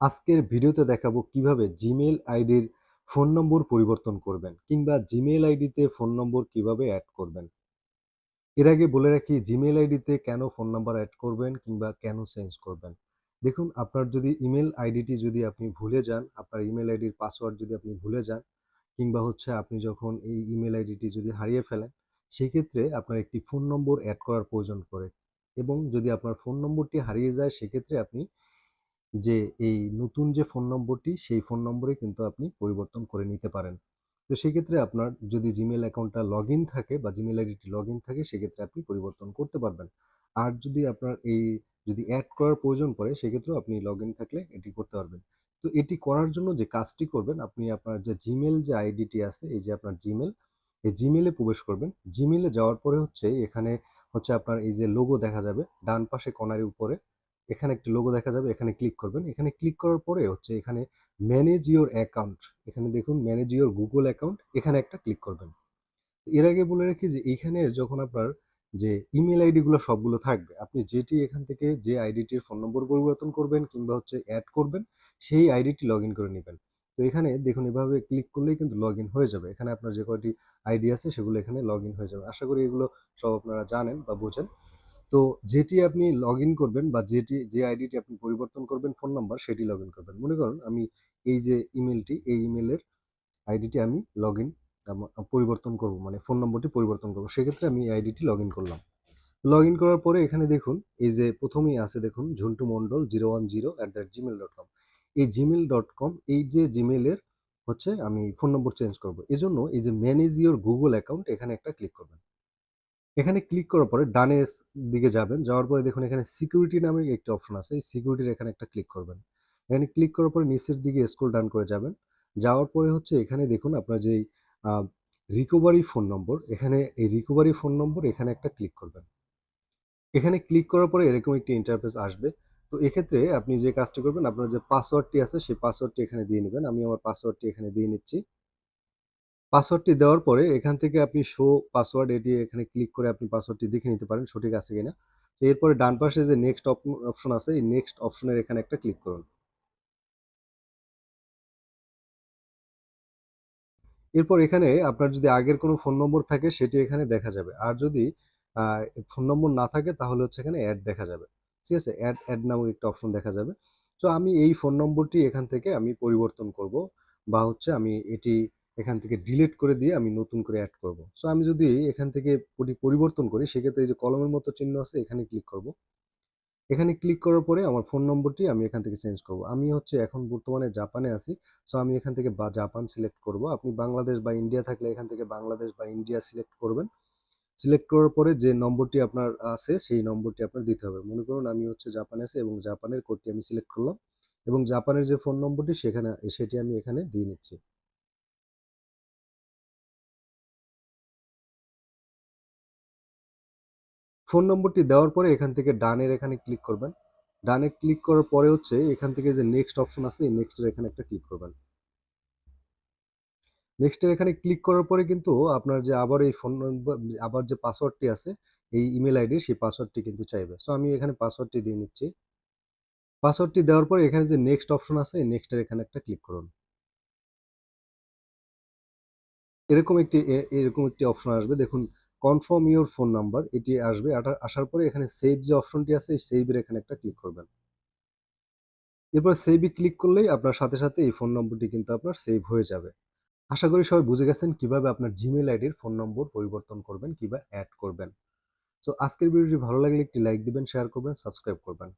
আজকের ভিডিওতে দেখাবো কীভাবে জিমেইল আইডির ফোন নম্বর পরিবর্তন করবেন কিংবা জিমেইল আইডিতে ফোন নম্বর কীভাবে অ্যাড করবেন। এর আগে বলে রাখি, জিমেইল আইডিতে কেন ফোন নাম্বার অ্যাড করবেন কিংবা কেন চেঞ্জ করবেন। দেখুন, আপনার যদি ইমেল আইডিটি যদি আপনি ভুলে যান, আপনার ইমেল আইডির পাসওয়ার্ড যদি আপনি ভুলে যান, কিংবা হচ্ছে আপনি যখন এই ইমেল আইডিটি যদি হারিয়ে ফেলেন সেই ক্ষেত্রে আপনার একটি ফোন নম্বর অ্যাড করার প্রয়োজন পড়ে এবং যদি আপনার ফোন নম্বরটি হারিয়ে যায়, সেক্ষেত্রে আপনি যে এই নতুন যে ফোন নম্বরটি, সেই ফোন নম্বরে কিন্তু আপনি পরিবর্তন করে নিতে পারেন। তো সেক্ষেত্রে আপনার যদি জিমেল অ্যাকাউন্টটা লগ থাকে বা জিমেল আইডিটি লগ থাকে সেক্ষেত্রে আপনি পরিবর্তন করতে পারবেন। আর যদি আপনার এই যদি অ্যাড করার প্রয়োজন পড়ে সেক্ষেত্রেও আপনি লগ থাকলে এটি করতে পারবেন। তো এটি করার জন্য যে কাজটি করবেন, আপনি আপনার যে জিমেল যে আইডিটি আছে, এই যে আপনার জিমেল এই জিমেলে প্রবেশ করবেন। জিমেলে যাওয়ার পরে হচ্ছে, এখানে হচ্ছে আপনার এই যে লোগো দেখা যাবে, ডান পাশে কর্নারের উপরে। এখানে একটি লোগো দেখা যাবে, এখানে ক্লিক করবেন। এখানে ক্লিক করার পরে হচ্ছে এখানে ম্যানেজ ইওর অ্যাকাউন্ট এখানে দেখুন ম্যানেজ ইওর গুগল অ্যাকাউন্ট এখানে একটা ক্লিক করবেন। এর আগে বলে রাখি যে এইখানে যখন আপনার যে ইমেল আইডিগুলো সবগুলো থাকবে, আপনি যেটি এখান থেকে যে আইডিটির ফোন নম্বর পরিবর্তন করবেন কিংবা হচ্ছে অ্যাড করবেন, সেই আইডিটি লগ করে নেবেন। তো এখানে দেখুন এভাবে ক্লিক করলেই কিন্তু লগ হয়ে যাবে। এখানে আপনার যে কয়টি আইডি আছে সেগুলো এখানে লগ হয়ে যাবে। আশা করি এগুলো সব আপনারা জানেন বা বোঝেন। তো যেটি আপনি লগ ইন করবেন বা যেটি, যে আইডিটি আপনি পরিবর্তন করবেন ফোন নাম্বার সেটি লগ ইন করবেন। মনে করুন আমি এই যে ইমেলটি এই ইমেলের আইডিটি আমি লগ ইন পরিবর্তন করব মানে ফোন নম্বরটি পরিবর্তন করব। সেক্ষেত্রে আমি এই আইডিটি লগ ইন করলাম। লগ ইন করার পরে এখানে দেখুন, এই যে প্রথমেই আছে দেখুন, Jhantu Mondal zero one zero at the gmail dot com এই জিমেল ডট কম এই যে জিমেলের হচ্ছে আমি ফোন নম্বর চেঞ্জ করব। এজন্য এই যে ম্যানেজ ইওর গুগল অ্যাকাউন্ট এখানে একটা ক্লিক করবেন। এখানে ক্লিক করার পরে ডানে দিকে যাবেন, যাওয়ার পরে দেখুন এখানে সিকিউরিটি নামে একটি অপশন আছে, এই সিকিউরিটির এখানে একটা ক্লিক করবেন। এখানে ক্লিক করার পরে নিচের দিকে স্ক্রল ডাউন করে যাবেন। যাওয়ার পরে হচ্ছে এখানে দেখুন আপনার যেই রিকোভারি ফোন নম্বর এখানে এই রিকোভারি ফোন নম্বর এখানে একটা ক্লিক করবেন। এখানে ক্লিক করার পরে এরকম একটি ইন্টারফেস আসবে। তো এক্ষেত্রে আপনি যে কাজটি করবেন, আপনার যে পাসওয়ার্ডটি আছে, সেই পাসওয়ার্ডটি এখানে দিয়ে নেবেন। আমি আমার পাসওয়ার্ডটি এখানে দিয়ে নিচ্ছি। পাসওয়ার্ডটি দেওয়ার পরে এখান থেকে আপনি শো পাসওয়ার্ড এটি এখানে ক্লিক করে আপনি পাসওয়ার্ডটি দেখে নিতে পারেন, সঠিক আছে কিনা। তো এরপরে ডান পাশে যে নেক্সট অপশন আছে, এই নেক্সট অপশনের এখানে একটা ক্লিক করুন। এরপর এখানে আপনার যদি আগের কোনো ফোন নম্বর থাকে, সেটি এখানে দেখা যাবে। আর যদি ফোন নম্বর না থাকে, তাহলে হচ্ছে এখানে অ্যাড দেখা যাবে। ঠিক আছে? অ্যাড অ্যাড নামক একটা অপশন দেখা যাবে। তো আমি এই ফোন নম্বরটি এখান থেকে আমি পরিবর্তন করব, বা হচ্ছে আমি এটি এখান থেকে ডিলিট করে দিয়ে আমি নতুন করে অ্যাড করব। সো আমি যদি এখান থেকে পরিবর্তন করি, সেক্ষেত্রে এই যে কলমের মতো চিহ্ন আছে, এখানে ক্লিক করব। এখানে ক্লিক করার পরে আমার ফোন নম্বরটি আমি এখান থেকে চেঞ্জ করব। আমি হচ্ছে এখন বর্তমানে জাপানে আছি। সো আমি এখান থেকে বা, জাপান সিলেক্ট করব। আপনি বাংলাদেশ বা ইন্ডিয়া থাকলে এখান থেকে বাংলাদেশ বা ইন্ডিয়া সিলেক্ট করবেন। সিলেক্ট করার পরে যে নম্বরটি আপনার আছে, সেই নম্বরটি আপনার দিতে হবে। মনে করুন আমি হচ্ছে জাপানে আছি এবং জাপানের কোডটি আমি সিলেক্ট করলাম এবং জাপানের যে ফোন নম্বরটি সেখানে, সেটি আমি এখানে দিয়ে নিচ্ছি। ফোন নম্বরটি দেওয়ার পরে এখান থেকে ডানের এখানে ক্লিক করবেন। ডানে ক্লিক করার পরে হচ্ছে এখান থেকে যে নেক্সট অপশন আছে, এই নেক্সটের এখানে একটা ক্লিক করবেন। নেক্সটের এখানে ক্লিক করার পরে কিন্তু আপনার যে আবার এই ফোন নম্বর, আবার যে পাসওয়ার্ডটি আছে, এই ইমেল আইডি, সেই পাসওয়ার্ডটি কিন্তু চাইবে। সো আমি এখানে পাসওয়ার্ডটি দিয়ে নিচ্ছি। পাসওয়ার্ডটি দেওয়ার পরে এখানে যে নেক্সট অপশন আছে, এই নেক্সটের এখানে একটা ক্লিক করুন। এরকম একটি এরকম একটি অপশন আসবে। দেখুন কনফার্ম ইউর ফোন নাম্বার এটি আসবে। আসার পরে এখানে সেভ যে অপশনটি আছে, এই সেভের এখানে একটা ক্লিক করবেন। এরপর সেভে ক্লিক করলেই আপনার সাথে সাথে এই ফোন নম্বরটি কিন্তু আপনার সেভ হয়ে যাবে। আশা করি সবাই বুঝে গেছেন কীভাবে আপনার জিমেল আইডির ফোন নম্বর পরিবর্তন করবেন, কিংবা অ্যাড করবেন। তো আজকের ভিডিওটি ভালো লাগলে একটি লাইক দিবেন শেয়ার করবেন সাবস্ক্রাইব করবেন।